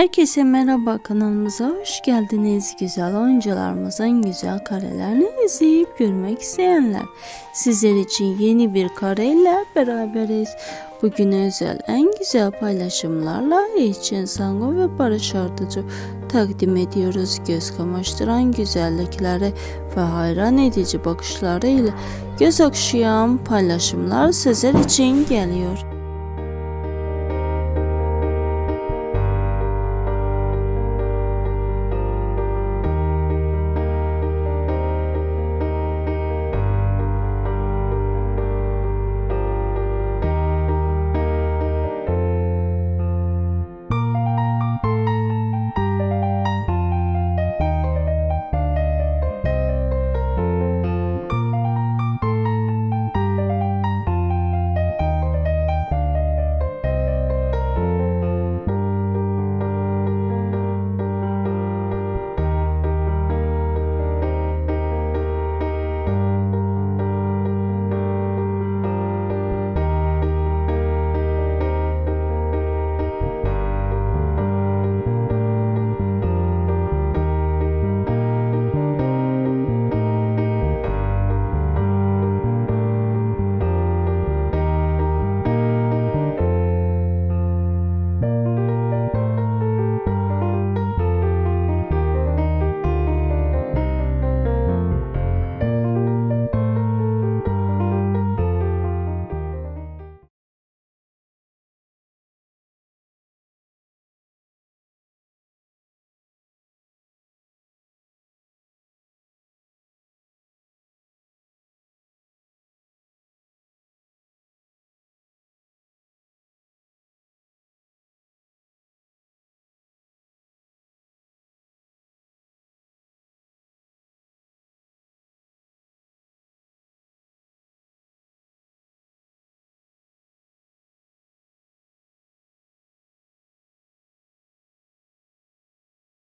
Herkese merhaba kanalımıza hoş geldiniz. Güzel oyuncularımızın güzel karelerini izleyip görmek isteyenler. Sizler için yeni bir kareyle beraberiz. Bugün özel en güzel paylaşımlarla için Sango ve Barış Arducu takdim ediyoruz. Göz kamaştıran güzellikleri ve hayran edici bakışlarıyla göz okşayan paylaşımlar sizler için geliyor.